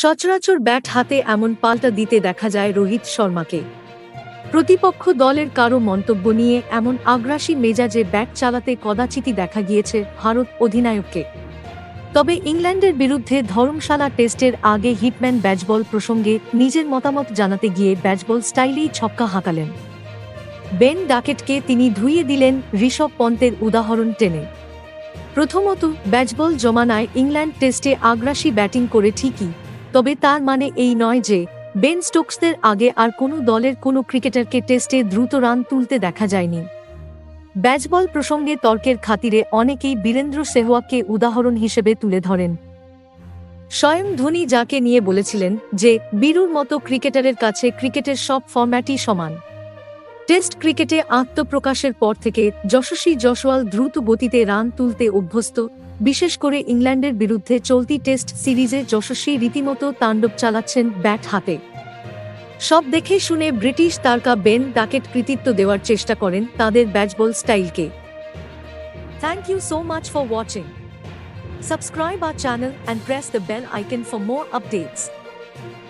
সচরাচর ব্যাট হাতে এমন পাল্টা দিতে দেখা যায় রোহিত শর্মাকে। প্রতিপক্ষ দলের কারও মন্তব্য নিয়ে এমন আগ্রাসী মেজাজে ব্যাট চালাতে কদাচিতই দেখা গিয়েছে ভারত অধিনায়ককে। তবে ইংল্যান্ডের বিরুদ্ধে ধর্মশালা টেস্টের আগে হিটম্যান ব্যাটবল প্রসঙ্গে নিজের মতামত জানাতে গিয়ে ব্যাটবল স্টাইলেই ছক্কা হাঁকালেন। বেন ডাকেটকে তিনি ধুইয়ে দিলেন ঋষভ পন্তের উদাহরণ টেনে। প্রথমত, ব্যাটবল জমানায় ইংল্যান্ড টেস্টে আগ্রাসী ব্যাটিং করে ঠিকই তবে তার মানে এই নয় যে, বেন স্টোকসদের আগে আর কোনো দলের কোনো ক্রিকেটারকে টেস্টে দ্রুত রান তুলতে দেখা যায়নি। ব্যাচবল প্রসঙ্গে তর্কের খাতিরে অনেকেই বীরেন্দ্র সেহওয়াগকে উদাহরণ হিসেবে তুলে ধরেন। স্বয়ং ধোনি যাকে নিয়ে বলেছিলেন যে, বীরুর মতো ক্রিকেটারের কাছে ক্রিকেটের সব ফর্ম্যাটই সমান। টেস্ট ক্রিকেটে আত্মপ্রকাশের পর থেকে যশস্বী জশওয়াল দ্রুত গতিতে রান তুলতে অভ্যস্ত, বিশেষ করে ইংল্যান্ডের বিরুদ্ধে চলতি টেস্ট সিরিজে যশস্বী রীতিমতো তাণ্ডব চালাচ্ছেন ব্যাট হাতে। সব দেখে শুনে ব্রিটিশ তারকা বেন ডাকেট কৃতিত্ব দেওয়ার চেষ্টা করেন তাদের bat ball স্টাইলকে। Thank you so much for watching subscribe our channel and press the bell icon for more updates